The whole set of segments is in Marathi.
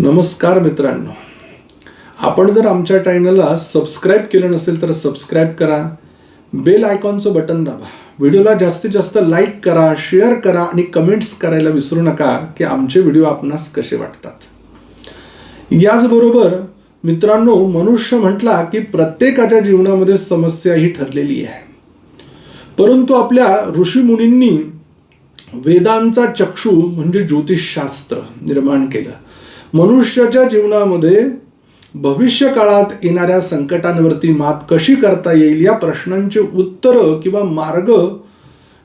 नमस्कार मित्रांनो. आपण जर आमच्या चॅनलला सबस्क्राईब केलं नसेल तर सबस्क्राईब करा. बेल आयकॉनचं बटन दाबा. व्हिडिओला जास्तीत जास्त लाईक करा शेअर करा आणि कमेंट्स करायला विसरू नका की आमचे व्हिडिओ आपणास कसे वाटतात. याचबरोबर मित्रांनो मनुष्य म्हटला की प्रत्येकाच्या जीवनामध्ये समस्या ही ठरलेली आहे. परंतु आपल्या ऋषीमुनींनी वेदांचा चक्षु म्हणजे ज्योतिषशास्त्र निर्माण केलं. मनुष्याच्या जीवनामध्ये भविष्य काळात येणाऱ्या संकटांवरती मात कशी करता येईल या प्रश्नांचे उत्तर किंवा मार्ग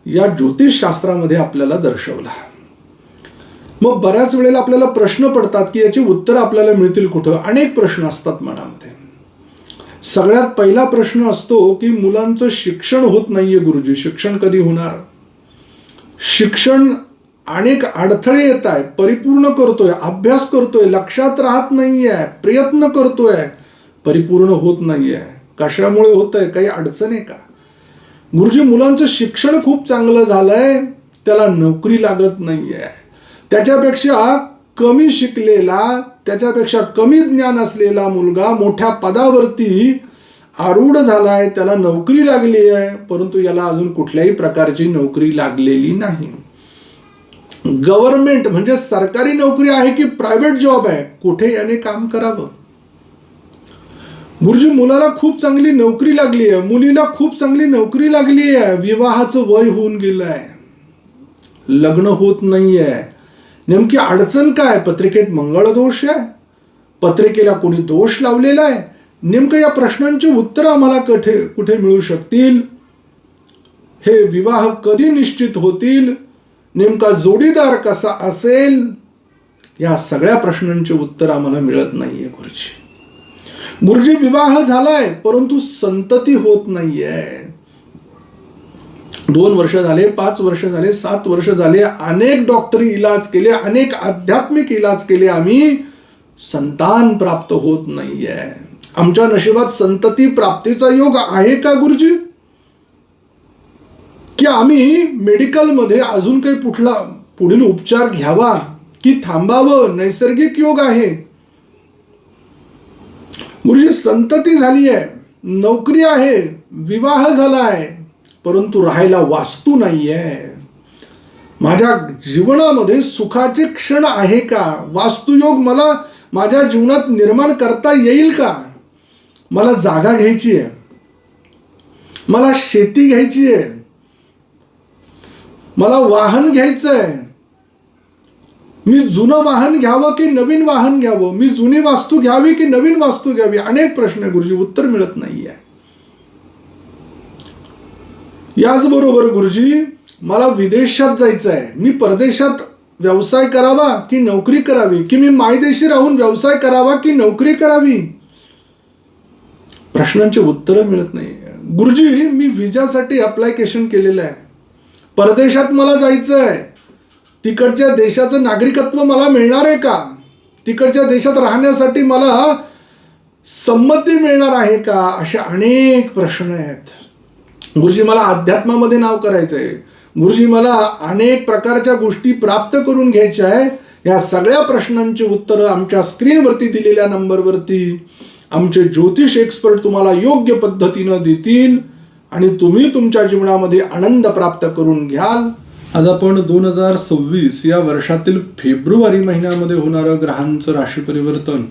या ज्योतिषशास्त्रामध्ये आपल्याला दर्शवला. मग बऱ्याच वेळेला आपल्याला प्रश्न पडतात की याची उत्तर आपल्याला मिळतील कुठं? अनेक प्रश्न असतात मनामध्ये. सगळ्यात पहिला प्रश्न असतो की मुलांचं शिक्षण होत नाहीये गुरुजी. शिक्षण कधी होणार? शिक्षण अनेक अडथळे येत आहे परिपूर्ण करतोय अभ्यास करतोय लक्षात राहत नाहीये प्रयत्न करतोय परिपूर्ण होत नाहीये. कशामुळे होत आहे काही अडचण आहे का? गुरुजी मुलांचं शिक्षण खूप चांगलं झालंय त्याला नोकरी लागत नाहीये. त्याच्यापेक्षा कमी शिकलेला त्याच्यापेक्षा कमी ज्ञान असलेला मुलगा मोठ्या पदावरती आरूढ झालाय त्याला नोकरी लागली आहे परंतु याला अजून कुठल्याही प्रकारची नोकरी लागलेली नाही. गव्हर्नमेंट म्हणजे सरकारी नोकरी आहे की प्रायव्हेट जॉब आहे? कुठे याने काम करावं? गुरुजी मुलाला खूप चांगली नोकरी लागली आहे. मुलीला खूप चांगली नोकरी लागली आहे. विवाहाचं वय होऊन गेलं आहे लग्न होत नाही आहे नेमकी अडचण काय? पत्रिकेत मंगळ दोष आहे? पत्रिकेला कोणी दोष लावलेला आहे? नेमकं या प्रश्नांची उत्तरं आम्हाला कुठे कुठे मिळू शकतील? हे विवाह कधी निश्चित होतील? नेमका जोडीदार कसा असेल या सगळ्या प्रश्नांचे उत्तर आम्हाला मिळत नाहीये गुरुजी. गुरुजी विवाह झालाय परंतु संतती होत नाहीये. दोन वर्ष झाले पाच वर्ष झाले सात वर्ष झाले अनेक डॉक्टरी इलाज केले अनेक आध्यात्मिक इलाज केले आम्ही संतान प्राप्त होत नाहीये. आमच्या नशिबात संतती प्राप्तीचा योग आहे का गुरुजी? की आम्ही मेडिकलमध्ये अजून काही कुठला पुढील उपचार घ्यावा की थांबावं? नैसर्गिक योग आहे. गुरुजी संतती झाली आहे नोकरी आहे. विवाह झाला आहे परंतु राहायला वास्तू नाहीये. माझ्या जीवनामध्ये सुखाचे क्षण आहे का? वास्तुयोग मला माझ्या जीवनात निर्माण करता येईल का? मला जागा घ्यायची आहे मला शेती घ्यायची आहे मला वाहन घ्यायचं आहे मी जुनं वाहन घ्यावं की नवीन वाहन घ्यावं? मी जुनी वास्तू घ्यावी की नवीन वास्तू घ्यावी? अनेक प्रश्न आहे गुरुजी उत्तर मिळत नाहीये. याचबरोबर गुरुजी मला विदेशात जायचं आहे मी परदेशात व्यवसाय करावा की नोकरी करावी? की मी मायदेशी राहून व्यवसाय करावा की नोकरी करावी? प्रश्नांची उत्तरं मिळत नाही गुरुजी मी विजासाठी अप्लायकेशन केलेलं आहे. परदेशात मला जायचं आहे तिकडच्या देशाचं नागरिकत्व मला मिळणार आहे का? तिकडच्या देशात राहण्यासाठी मला संमती मिळणार आहे का? असे अनेक प्रश्न आहेत. गुरुजी मला अध्यात्मामध्ये नाव करायचं आहे गुरुजी मला अनेक प्रकारच्या गोष्टी प्राप्त करून घ्यायच्या आहे. या सगळ्या प्रश्नांची उत्तरं आमच्या स्क्रीनवरती दिलेल्या नंबरवरती आमचे ज्योतिष एक्सपर्ट तुम्हाला योग्य पद्धतीनं देतील. आणि तुम्ही तुमच्या जीवनामध्ये आनंद प्राप्त करून घ्याल. आज आपण दोन हजार सव्वीस या वर्षातील फेब्रुवारी महिन्यामध्ये होणारं ग्रहांचं राशी परिवर्तन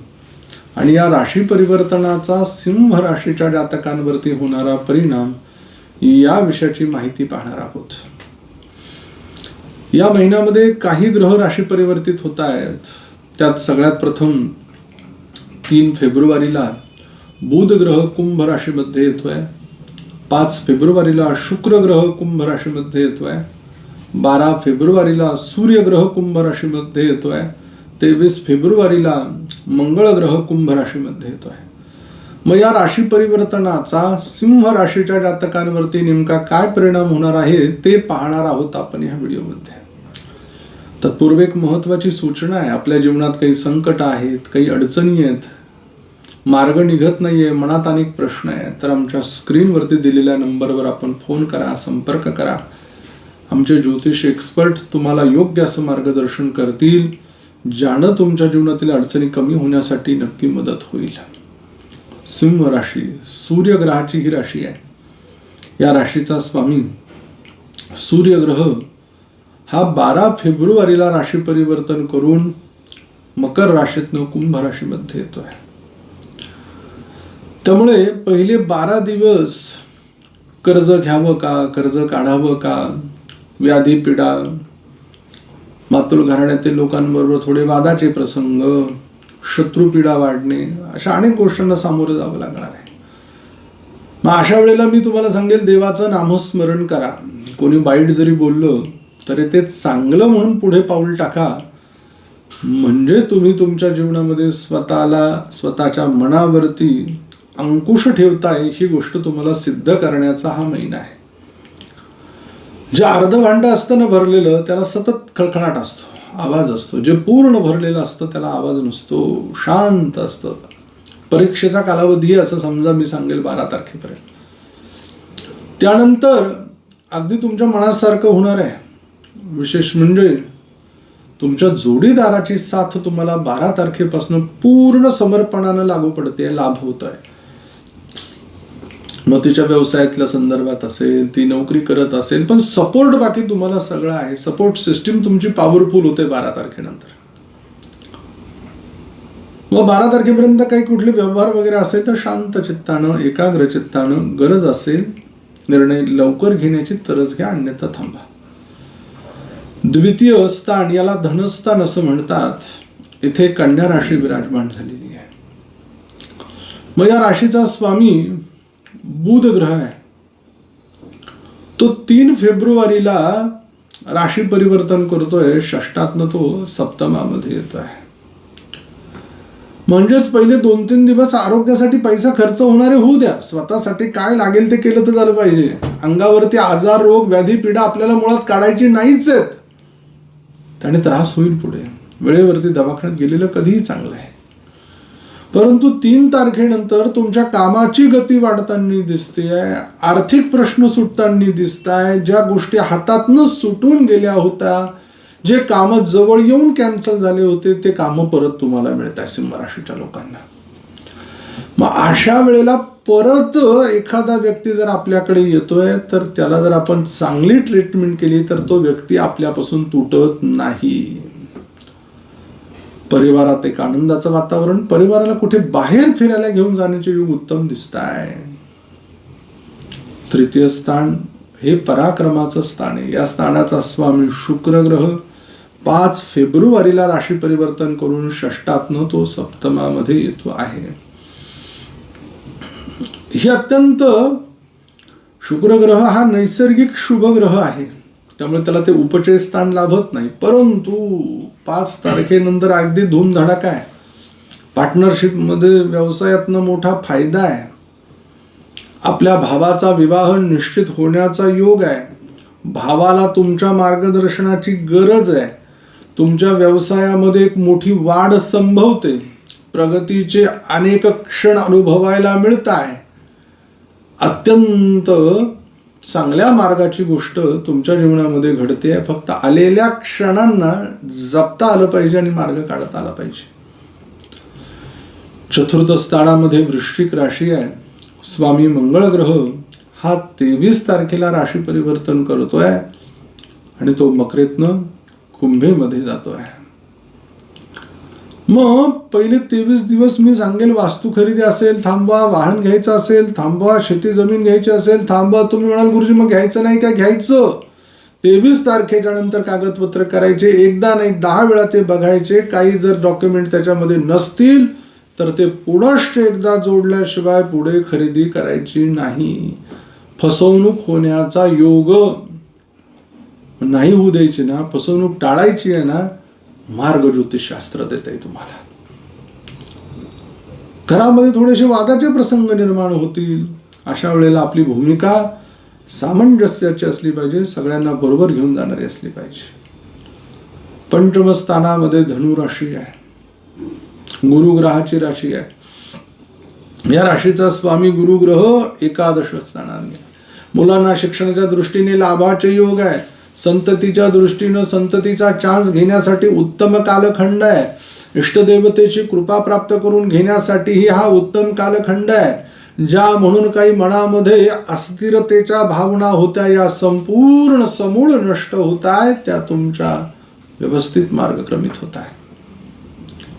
आणि या राशी परिवर्तनाचा सिंह राशीच्या जातकांवरती होणारा परिणाम या विषयाची माहिती पाहणार आहोत. या महिन्यामध्ये काही ग्रह राशी परिवर्तित होत आहेत. त्यात सगळ्यात प्रथम तीन फेब्रुवारीला बुध ग्रह कुंभ राशीमध्ये येतोय. पाच फेब्रुवारीला शुक्र ग्रह कुंभ राशीमध्ये येतोय. बारा फेब्रुवारीला सूर्यग्रह कुंभ राशीमध्ये येतोय. तेवीस फेब्रुवारीला मंगळ ग्रह कुंभ राशीमध्ये येतोय. मग या राशी परिवर्तनाचा सिंह राशीच्या जातकांवरती नेमका काय परिणाम होणार आहे ते पाहणार आहोत आपण या व्हिडिओमध्ये. तत्पूर्वी एक महत्वाची सूचना आहे. आपल्या जीवनात काही संकट आहेत काही अडचणी आहेत मार्ग निघत नाहीये मनात अनेक प्रश्न आहे तर आमच्या स्क्रीनवरती दिलेल्या नंबरवर आपण फोन करा संपर्क करा. आमचे ज्योतिष एक्सपर्ट तुम्हाला योग्य असं मार्गदर्शन करतील ज्यानं तुमच्या जीवनातील अडचणी कमी होण्यासाठी नक्की मदत होईल. सिंह राशी सूर्यग्रहाची ही राशी आहे. या राशीचा स्वामी सूर्यग्रह हा बारा फेब्रुवारीला राशी परिवर्तन करून मकर राशीतनं कुंभ राशीमध्ये येतोय. त्यामुळे पहिले बारा दिवस कर्ज घ्यावं का कर्ज काढावं का? व्याधी पिढा मातुल घराण्यातील लोकांबरोबर थोडे वादाचे प्रसंग शत्रुपीडा वाढणे अशा अनेक गोष्टींना सामोरं जावं लागणार आहे. मग अशा वेळेला मी तुम्हाला सांगेल देवाचं नामस्मरण करा. कोणी वाईट जरी बोललं तरी ते चांगलं म्हणून पुढे पाऊल टाका. म्हणजे तुम्ही तुमच्या जीवनामध्ये स्वतःला स्वतःच्या मनावरती अंकुश ठेवताय ही गोष्ट तुम्हाला सिद्ध करण्याचा हा महिना आहे. जे अर्ध भांड असतं ना भरलेलं त्याला सतत खळखळाट असतो आवाज असतो. जे पूर्ण भरलेलं असतं त्याला आवाज नसतो शांत असतं. परीक्षेचा कालावधी असं समजा मी सांगेल बारा तारखेपर्यंत. त्यानंतर अगदी तुमच्या मनासारखं होणार आहे. विशेष म्हणजे तुमच्या जोडीदाराची साथ तुम्हाला बारा तारखेपासून पूर्ण समर्पणानं लागू पडते लाभ होत आहे मग तिच्या व्यवसायातल्या संदर्भात असेल ती नोकरी करत असेल पण सपोर्ट बाकी तुम्हाला सगळं आहे. सपोर्ट सिस्टीम तुमची पॉवरफुल होते बारा तारखेनंतर. मग बारा तारखेपर्यंत काही कुठले व्यवहार वगैरे असेल तर शांत चित्तानं एकाग्र चित्तानं गरज असेल निर्णय लवकर घेण्याची तरच घ्या अन्यथा थांबा. द्वितीय स्थान याला धनस्थान असं म्हणतात. इथे कन्या राशी विराजमान झालेली आहे. मग या राशीचा स्वामी बुध ग्रह आहे तो तीन फेब्रुवारीला राशी परिवर्तन करतोय षष्टातनं तो सप्तमामध्ये येतोय म्हणजेच पहिले दोन तीन दिवस आरोग्यासाठी पैसा खर्च होणारे होऊ द्या स्वतःसाठी काय लागेल ते केलं तर झालं पाहिजे. अंगावरती आजार रोग व्याधी पीडा आपल्याला मुळात काढायची नाहीच आहेत. त्याने त्रास होईल पुढे. वेळेवरती दवाखान्यात गेलेलं कधीही चांगलं आहे. परंतु तीन तारखेनंतर तुमच्या कामाची गती वाढताना दिसते आर्थिक प्रश्न सुटताना दिसत आहे ज्या गोष्टी हातातनं सुटून गेल्या होत्या जे काम जवळ येऊन कॅन्सल झाले होते ते काम परत तुम्हाला मिळत आहे सिंह राशीच्या लोकांना. मग अशा वेळेला परत एखादा व्यक्ती जर आपल्याकडे येतोय तर त्याला जर आपण चांगली ट्रीटमेंट केली तर तो व्यक्ती आपल्यापासून तुटत नाही. परिवारात एक आनंदाचं वातावरण परिवाराला कुठे बाहेर फिरायला घेऊन जाण्याचे योग उत्तम दिसत आहे तृतीय स्थान हे पराक्रमाचं स्थान आहे. या स्थानाचा स्वामी शुक्र ग्रह पाच फेब्रुवारीला राशी परिवर्तन करून षष्टातनं तो सप्तमामध्ये येतो आहे. हे अत्यंत शुक्र ग्रह हा नैसर्गिक शुभग्रह आहे. त्यामुळे त्याला ते उपचय स्थान लाभत नाही. परंतु पाच तारखेनंतर अगदी धूमधडाका आहे पार्टनरशिपमध्ये व्यवसायातनं मोठा फायदा आहे. आपल्या भावाचा विवाह निश्चित होण्याचा योग आहे. भावाला तुमच्या मार्गदर्शनाची गरज आहे. तुमच्या व्यवसायामध्ये एक मोठी वाढ संभवते. प्रगतीचे अनेक क्षण अनुभवायला मिळत आहे. अत्यंत चांगल्या मार्गाची गोष्ट तुमच्या जीवनामध्ये घडते. फक्त आलेल्या क्षणांना जपता आलं पाहिजे आणि मार्ग काढता आला पाहिजे. चतुर्थ स्थानामध्ये वृश्चिक राशी आहे. स्वामी मंगळ ग्रह हा तेवीस तारखेला राशी परिवर्तन करतोय. आणि तो मकरेतनं कुंभेमध्ये जातोय. मग पहिले तेवीस दिवस मी सांगेल वास्तू खरेदी असेल थांबवा वाहन घ्यायचं असेल थांबवा शेती जमीन घ्यायची असेल थांबवा. तुम्ही म्हणाल गुरुजी मग घ्यायचं नाही का? घ्यायचं. तेवीस तारखेच्या नंतर कागदपत्र करायचे. एकदा नाही दहा वेळा ते बघायचे. काही जर डॉक्युमेंट त्याच्यामध्ये नसतील तर ते पुनश्च एकदा जोडल्याशिवाय पुढे खरेदी करायची नाही. फसवणूक होण्याचा योग नाही होऊ द्यायची ना. फसवणूक टाळायची आहे ना. मार्ग ज्योतिषशास्त्र देत आहे तुम्हाला. घरामध्ये थोडेसे वादाचे प्रसंग निर्माण होतील. अशा वेळेला आपली भूमिका सामंजस्याची असली पाहिजे सगळ्यांना बरोबर घेऊन जाणारी असली पाहिजे. पंचमस्थानामध्ये धनु राशी आहे. गुरुग्रहाची राशी आहे. या राशीचा स्वामी गुरुग्रह एकादश स्थानाने मुलांना शिक्षणाच्या दृष्टीने लाभाचे योग आहे. संततीच्या दृष्टीनं संततीचा चान्स घेण्यासाठी उत्तम कालखंड आहे. इष्टदेवतेची कृपा प्राप्त करून घेण्यासाठीही हा उत्तम कालखंड आहे. ज्या म्हणून काही मनामध्ये अस्थिरतेच्या भावना होत्या या संपूर्ण समूळ नष्ट होत आहेत त्या तुमच्या व्यवस्थित मार्गक्रमित होत आहे.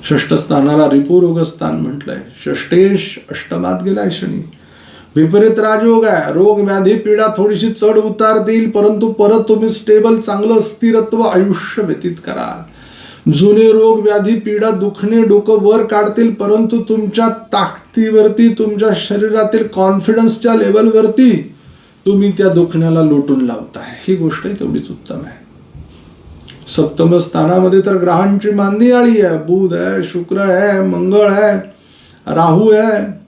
षष्ठ स्थानाला रिपुरोग स्थान म्हटलंय. षष्टेश अष्टमात गेलाय शनी. विपरीत राजयोग आहे. रोग व्याधी पीडा थोडीशी चढ उतार देईल परंतु परत तुम्ही स्टेबल चांगलं स्थिरत्व आयुष्य व्यतीत कराल. जुने रोग व्याधी पीडा दुखणे डोकं वर काढतील परंतु तुमच्या ताकदीवरती तुमच्या शरीरातील कॉन्फिडन्सच्या लेवलवरती तुम्ही त्या दुखण्याला लोटून लावताय. ही गोष्ट तेवढीच उत्तम आहे. सप्तम स्थानामध्ये तर ग्रहांची मांदी आळी आहे. बुध आहे शुक्र आहे मंगळ आहे राहू आहे.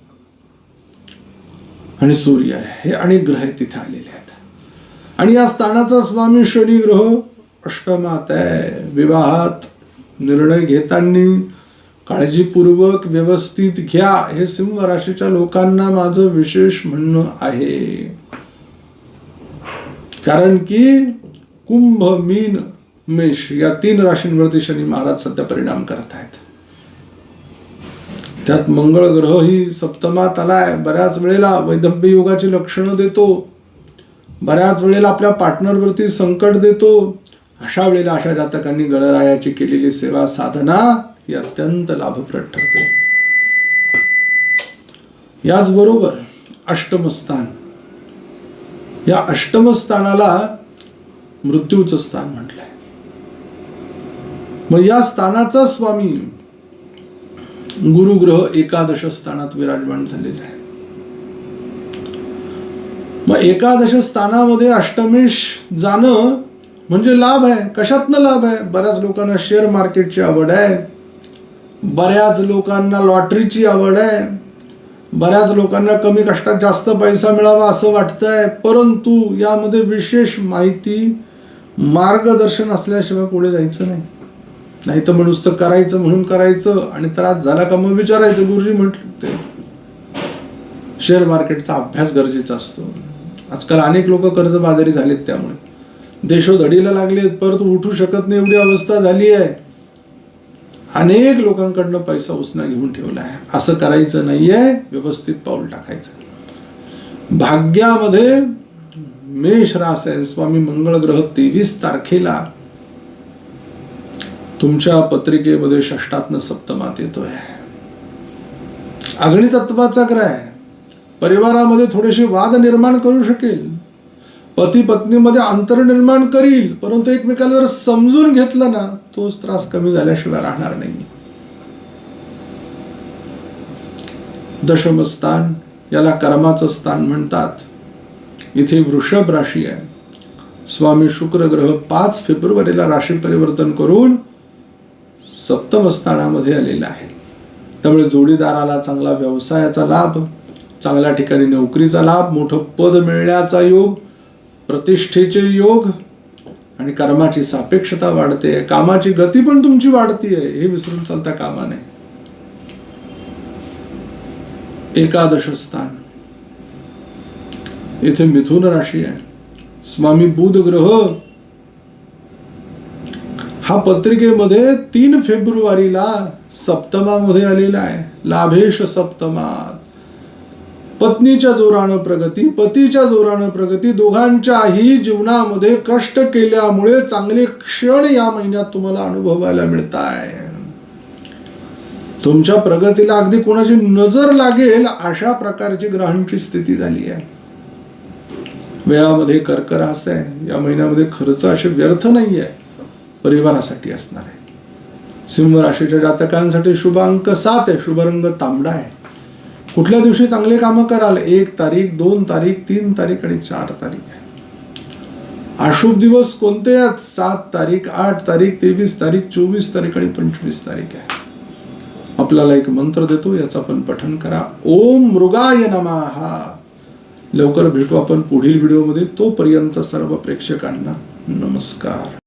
आणि सूर्य आहे. हे अनेक ग्रह तिथे आलेले आहेत. आणि या स्थानाचा स्वामी शनी ग्रह अष्टमात आहे विवाहात निर्णय घेताना काळजीपूर्वक व्यवस्थित घ्या. हे सिंह राशीच्या लोकांना माझं विशेष म्हणणं आहे. कारण की कुंभ मीन मेष या तीन राशींवरती शनी महाराज सध्या परिणाम करत आहेत. त्यात मंगळ ग्रह ही सप्तमात आलाय. बऱ्याच वेळेला वैदव्य योगाची लक्षणं देतो. बऱ्याच वेळेला आपल्या पार्टनरवरती संकट देतो. अशा वेळेला अशा जातकांनी गणरायाची केलेली सेवा साधना ही अत्यंत लाभप्रद ठरते. याचबरोबर अष्टमस्थान. या अष्टमस्थानाला मृत्यूचं स्थान म्हटलंय. मग या स्थानाचा स्वामी गुरुग्रह एकादश स्थानात विराजमान झालेले आहे मग एकादश स्थानामध्ये अष्टमेश जाणं म्हणजे लाभ आहे. कशातनं लाभ आहे? बऱ्याच लोकांना शेअर मार्केटची आवड आहे. बऱ्याच लोकांना लॉटरीची आवड आहे. बऱ्याच लोकांना कमी कष्टात जास्त पैसा मिळावा असं वाटतंय. परंतु यामध्ये विशेष माहिती मार्गदर्शन असल्याशिवाय पुढे जायचं नाही. नाही तर म्हणूस तर करायचं म्हणून करायचं आणि त्रास झाला का मग विचारायचं. गुरुजी म्हटलं ते शेअर मार्केटचा अभ्यास गरजेचा असतो. आजकाल अनेक लोक कर्जबाजारी झालेत त्यामुळे. देशोधडीला लागलेत परत उठू शकत नाही एवढी अवस्था झाली आहे. अनेक लोकांकडनं पैसा उसना घेऊन ठेवला आहे. असं करायचं नाहीये व्यवस्थित पाऊल टाकायचं. भाग्यामध्ये मेष रास आहे. स्वामी मंगळ ग्रह तेवीस तारखेला तुमच्या पत्रिकेमध्ये षष्टातनं सप्तमात येतोय. अग्नी तत्वाचा ग्रह आहे. परिवारामध्ये थोडेसे वाद निर्माण करू शकेल. पती पत्नीमध्ये अंतर निर्माण करील परंतु एकमेकाला जर समजून घेतलं ना तोच त्रास कमी झाल्याशिवाय राहणार नाही. दशमस्थान याला कर्माचं स्थान म्हणतात. इथे वृषभ राशी आहे. स्वामी शुक्र ग्रह पाच फेब्रुवारीला राशी परिवर्तन करून सप्तम स्थानामध्ये आलेला आहे. त्यामुळे जोडीदाराला चांगला व्यवसायाचा लाभ चांगल्या ठिकाणी नोकरीचा लाभ मोठं पद मिळण्याचा योग प्रतिष्ठेचे योग आणि कर्माची सापेक्षता वाढते. कामाची गती पण तुमची वाढतीये. हे विसरून चालता कामा नये. एकादश स्थान. इथे मिथुन राशी आहे. स्वामी बुध ग्रह हा पत्रिकेमध्ये तीन फेब्रुवारीला सप्तमामध्ये आलेला आहे. लाभेश सप्तमात. पत्नीच्या जोरानं प्रगती पतीच्या जोरानं प्रगती दोघांच्याही जीवनामध्ये कष्ट केल्यामुळे चांगले क्षण या महिन्यात तुम्हाला अनुभवायला मिळत आहे तुमच्या प्रगतीला अगदी कोणाची नजर लागेल अशा प्रकारची ग्रहांची स्थिती झाली आहे. वेळामध्ये कर्करास आहे. या महिन्यामध्ये खर्च असे व्यर्थ नाही आहे परिवारासाठी असणार आहे. सिंह राशीच्या जातकांसाठी शुभ अंक सात आहे. शुभ रंग तांबडा आहे. कुठल्या दिवशी चांगले कामं कराल? एक तारीख दोन तारीख तीन तारीख आणि चार तारीख आहे. अशुभ दिवस कोणते आहेत? सात तारीख आठ तारीख तेवीस तारीख चोवीस तारीख आणि पंचवीस तारीख आहे. आपल्याला एक मंत्र देतो याचं आपण पठन करा. ओम मृगाय नमः. लवकर भेटू आपण पुढील व्हिडिओमध्ये. तोपर्यंत सर्व प्रेक्षकांना नमस्कार.